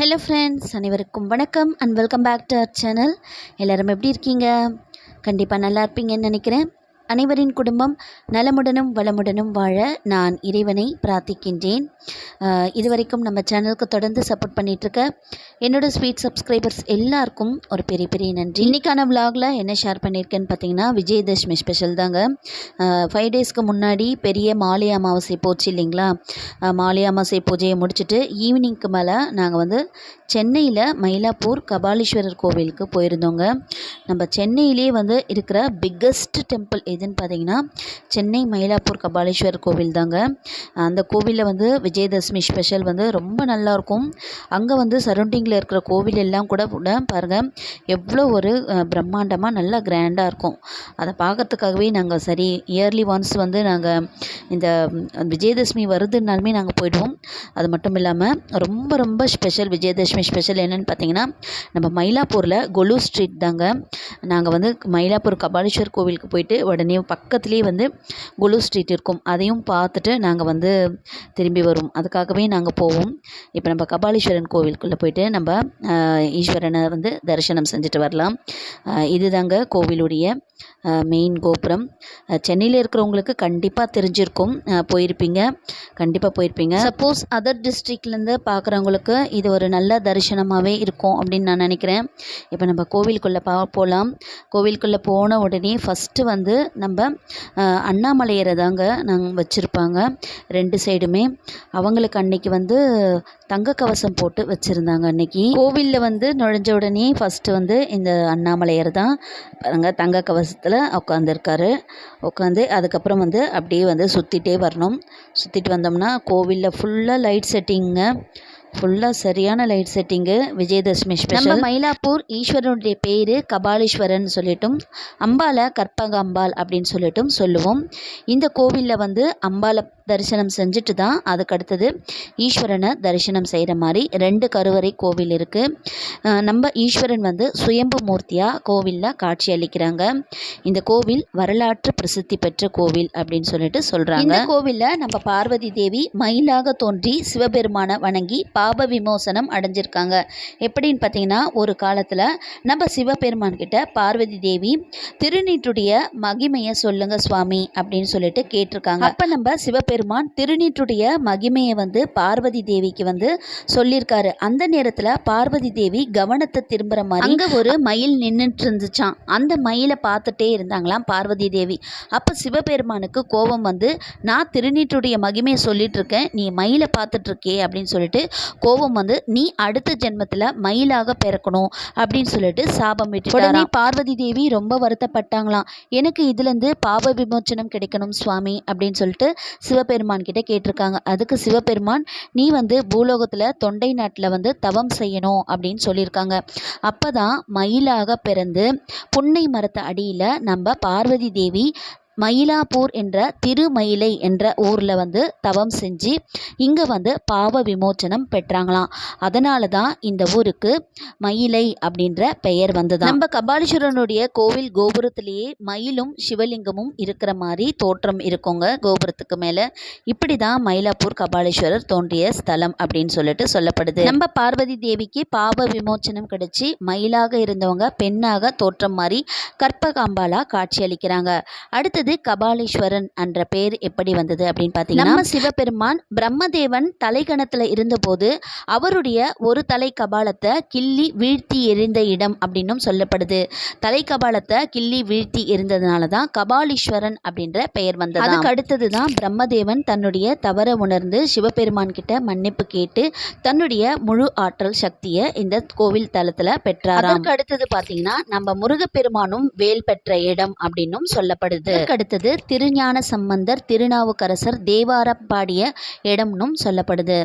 Hello friends அனைவருக்கும் வணக்கம் and welcome back to our channel எல்லோரும் எப்படி இருக்கீங்க? கண்டிப்பாக நல்லா இருப்பீங்கன்னு நினைக்கிறேன். அனைவரின் குடும்பம் நலமுடனும் வளமுடனும் வாழ நான் இறைவனை பிரார்த்திக்கின்றேன். இதுவரைக்கும் நம்ம சேனலுக்கு தொடர்ந்து சப்போர்ட் பண்ணிகிட்ருக்க என்னோடய ஸ்வீட் சப்ஸ்கிரைபர்ஸ் எல்லாருக்கும் ஒரு பெரிய பெரிய நன்றி. இன்றைக்கான விலாகில் என்ன ஷேர் பண்ணியிருக்கேன்னு பார்த்தீங்கன்னா விஜயதசமி ஸ்பெஷல் தாங்க. ஃபைவ் டேஸ்க்கு முன்னாடி பெரிய மாலை அமாவாசை போச்சு இல்லைங்களா? மாலை அமாவாசை பூஜையை முடிச்சுட்டு ஈவினிங்க்கு மேலே நாங்கள் வந்து சென்னையில் மயிலாப்பூர் கபாலீஸ்வரர் கோவிலுக்கு போயிருந்தோங்க. நம்ம சென்னையிலே வந்து இருக்கிற பிக்கஸ்ட் டெம்பிள் எதுன்னு பார்த்தீங்கன்னா சென்னை மயிலாப்பூர் கபாலீஸ்வர் கோவில் தாங்க. அந்த கோவிலில் வந்து விஜயதசமி ஸ்பெஷல் வந்து ரொம்ப நல்லாயிருக்கும் அங்கே வந்து சரௌண்டிங்கில் இருக்கிற கோவில் எல்லாம் கூட கூட பாருங்கள் எவ்வளோ ஒரு பிரம்மாண்டமாக நல்லா கிராண்டாக இருக்கும். அதை பார்க்கறதுக்காகவே நாங்கள் சரி இயர்லி ஒன்ஸ் வந்து நாங்கள் இந்த விஜயதசமி வருதுனாலுமே நாங்கள் போயிடுவோம். அது மட்டும் இல்லாமல் ரொம்ப ரொம்ப ஸ்பெஷல் விஜயதசமி ஸ்பெஷல் என்னென்னு பார்த்தீங்கன்னா நம்ம மயிலாப்பூரில் கொலு ஸ்ட்ரீட் தாங்க. நாங்கள் வந்து மயிலாப்பூர் கபாலீஸ்வர் கோவிலுக்கு போயிட்டு உடனே பக்கத்துலேயே வந்து குலு ஸ்ட்ரீட் இருக்கும். அதையும் பார்த்துட்டு நாங்கள் வந்து திரும்பி வருவோம் அதுக்காகவே நாங்கள் போவோம். இப்போ நம்ம கபாலீஸ்வரன் கோவிலுக்குள்ளே போயிட்டு நம்ம ஈஸ்வரனை வந்து தரிசனம் செஞ்சுட்டு வரலாம். இதுதாங்க கோவிலுடைய மெயின் கோபுரம். சென்னையில் இருக்கிறவங்களுக்கு கண்டிப்பாக தெரிஞ்சிருக்கும். போயிருப்பீங்க. கண்டிப்பாக போயிருப்பீங்க. சப்போஸ் அதர் டிஸ்ட்ரிக்ட்லேருந்து பார்க்குறவங்களுக்கு இது ஒரு நல்ல தரிசனமாகவே இருக்கும் அப்படின்னு நான் நினைக்கிறேன். இப்போ நம்ம கோவிலுக்குள்ளே பா போகலாம் கோவிலுக்குள்ளே போன உடனே ஃபஸ்ட்டு வந்து நம்ம அண்ணாமலையரை தாங்க நாங்கள் வச்சுருப்பாங்க. ரெண்டு சைடுமே. அவங்களுக்கு அன்னைக்கு வந்து தங்க கவசம் போட்டு வச்சுருந்தாங்க அன்னைக்கு. கோவிலில் வந்து நுழைஞ்ச உடனே ஃபஸ்ட்டு வந்து இந்த அண்ணாமலையர் தான் பாருங்க தங்க கவசத்தில் உட்காந்துருக்காரு உட்காந்து அதுக்கப்புறம் வந்து அப்படியே வந்து சுற்றிட்டே வரணும். சுற்றிட்டு வந்தோம்னா கோவிலில் ஃபுல்லாக லைட் செட்டிங்க ஃபுல்லாக சரியான light setting Vijayadashami special Mylapore ஈஸ்வரனுடைய பேர் கபாலீஸ்வரன் சொல்லிட்டும் அம்பாலை கற்பகாம்பாள் அப்படின்னு சொல்லிட்டும் சொல்லுவோம். இந்த கோவிலில் வந்து அம்பாலை தரிசனம் செஞ்சுட்டு தான் அதுக்கு அடுத்தது ஈஸ்வரனை தரிசனம் செய்கிற மாதிரி ரெண்டு கருவறை கோவில் இருக்குது நம்ம ஈஸ்வரன் வந்து சுயம்பு மூர்த்தியாக கோவிலில் காட்சி அளிக்கிறாங்க. இந்த கோவில் வரலாற்று பிரசித்தி பெற்ற கோவில் அப்படின்னு சொல்லிட்டு சொல்கிறாங்க இந்த கோவிலில் நம்ம பார்வதி தேவி மயிலாக தோன்றி சிவபெருமானை வணங்கி பாப விமோசனம் அடைஞ்சிருக்காங்க. எப்படின்னு பார்த்தீங்கன்னா ஒரு காலத்தில் நம்ம சிவபெருமான் கிட்ட பார்வதி தேவி திருநீற்றுடைய மகிமையை சொல்லுங்க சுவாமி அப்படின்னு சொல்லிட்டு கேட்டிருக்காங்க. அப்போ நம்ம சிவபெருமான் திருநீற்றுடைய மகிமையை வந்து பார்வதி தேவிக்கு வந்து சொல்லியிருக்காரு. அந்த நேரத்தில் பார்வதி தேவி கவனத்தை திரும்புகிற மாதிரி அங்கே ஒரு மயில் நின்றுட்டு இருந்துச்சான் அந்த மயிலை பார்த்துட்டே இருந்தாங்களாம் பார்வதி தேவி. அப்போ சிவபெருமானுக்கு கோபம் வந்து நான் திருநீற்றுடைய மகிமையை சொல்லிட்டு இருக்கேன் நீ மயிலை பார்த்துட்டு இருக்கே அப்படின்னு சொல்லிட்டு கோபம் வந்து நீ அடுத்த ஜென்மத்தில் மயிலாக பிறக்கணும் அப்படின்னு சொல்லிட்டு சாபம் விட்டு பார்வதி தேவி ரொம்ப வருத்தப்பட்டாங்களாம். எனக்கு இதுலேருந்து பாப விமோச்சனம் கிடைக்கணும் சுவாமி அப்படின்னு சொல்லிட்டு சிவபெருமான் கிட்ட கேட்டிருக்காங்க. அதுக்கு சிவபெருமான் நீ வந்து பூலோகத்தில் தொண்டை நாட்டில் வந்து தவம் செய்யணும் அப்படின்னு சொல்லியிருக்காங்க. அப்போ தான் மயிலாக பிறந்து புன்னை மரத்து அடியில் நம்ம பார்வதி தேவி மயிலாப்பூர் என்ற திருமயிலை என்ற ஊரில் வந்து தவம் செஞ்சு இங்கே வந்து பாவ விமோச்சனம் பெற்றாங்களாம். அதனால தான் இந்த ஊருக்கு மயிலை அப்படின்ற பெயர் வந்தது நம்ம கபாலீஸ்வரனுடைய கோவில் கோபுரத்திலேயே மயிலும் சிவலிங்கமும் இருக்கிற மாதிரி தோற்றம் இருக்குங்க கோபுரத்துக்கு மேலே. இப்படி தான் மயிலாப்பூர் கபாலீஸ்வரர் தோன்றிய ஸ்தலம் அப்படின்னு சொல்லிட்டு சொல்லப்படுது. நம்ம பார்வதி தேவிக்கு பாவ விமோச்சனம் கிடைச்சி மயிலாக இருந்தவங்க பெண்ணாக தோற்றம் மாதிரி கற்பகாம்பாலா காட்சி அளிக்கிறாங்க. அடுத்தது கபாலீஸ்வரன் என்ற பேர் எப்படி வந்தது அப்படின்னு பார்த்தீங்கன்னா நம்ம சிவபெருமான் பிரம்மதேவன் தலைகணத்தில் இருந்தபோது அவருடைய ஒரு தலை கபாலத்தை கிள்ளி வீழ்த்தி எறிந்த இடம் அப்படின்னும் சொல்லப்படுது. தலை கபாலத்தை கிள்ளி வீழ்த்தி எறிந்ததுனால தான் கபாலீஸ்வரன் அப்படின்ற பெயர் வந்தது அதுக்கு அடுத்தது தான் பிரம்மதேவன் தன்னுடைய தவற உணர்ந்து சிவபெருமான் கிட்ட மன்னிப்பு கேட்டு தன்னுடைய முழு ஆற்றல் சக்தியை இந்த கோவில் தலத்தில் பெற்றாராம். அதுக்கு அடுத்தது பார்த்தீங்கன்னா நம்ம முருகப்பெருமானும் வேல் பெற்ற இடம் அப்படின்னும் சொல்லப்படுது. அடுத்தது திருஞான சம்பந்தர் திருநாவுக்கரசர் தேவாரம் பாடிய இடம்னும் சொல்லப்படுது.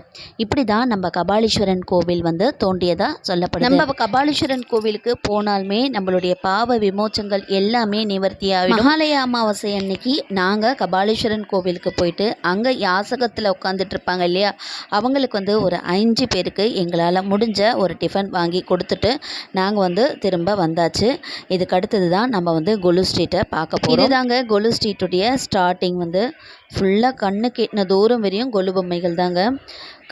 இப்படி தான் நம்ம கபாலீஸ்வரன் கோவில் வந்து தோன்றியதா சொல்லப்படுது. நம்ம கபாலீஸ்வரன் கோவிலுக்கு போனாலுமே நம்மளுடைய பாவ விமோச்சங்கள் எல்லாமே நிவர்த்தி ஆகிடும் மகாலய அமாவாசை அன்னைக்கு நாங்கள் கபாலீஸ்வரன் கோவிலுக்கு போயிட்டு அங்கே யாசகத்தில் உட்காந்துட்டு இருப்பாங்க இல்லையா? அவங்களுக்கு வந்து ஒரு அஞ்சு பேருக்கு எங்களால் முடிஞ்ச ஒரு டிஃபன் வாங்கி கொடுத்துட்டு நாங்கள் வந்து திரும்ப வந்தாச்சு. இதுக்கு அடுத்தது தான் நம்ம வந்து கொலு ஸ்ட்ரீட்டை பார்க்க போகிறோம் இதுதாங்க கொலு ஸ்ட்ரீட்டுடைய ஸ்டார்டிங் வந்து ஃபுல்லாக கண்ணு கெட்டின தூரம் வரையும் கொலு பொம்மைகள் தாங்க.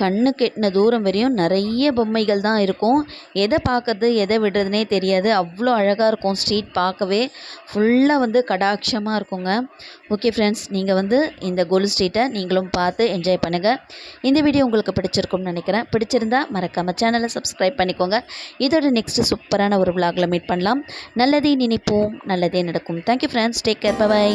கண்ணு கெட்டின தூரம் வரையும் நிறைய பொம்மைகள் தான் இருக்கும். எதை பார்க்கறது எதை விடுறதுனே தெரியாது. அவ்வளோ அழகாக இருக்கும் ஸ்ட்ரீட் பார்க்கவே. ஃபுல்லாக வந்து கடாட்சமாக இருக்குங்க. ஓகே ஃப்ரெண்ட்ஸ் நீங்கள் வந்து இந்த கொலு ஸ்ட்ரீட்டை நீங்களும் பார்த்து என்ஜாய் பண்ணுங்கள் இந்த வீடியோ உங்களுக்கு பிடிச்சிருக்கும்னு நினைக்கிறேன். பிடிச்சிருந்தா மறக்காமல் சேனலை சப்ஸ்கிரைப் பண்ணிக்கோங்க. இதோட நெக்ஸ்ட்டு சூப்பரான ஒரு விளாகில் மீட் பண்ணலாம். நல்லதே நினைப்போம். நல்லதே நடக்கும். Thank you friends take care bye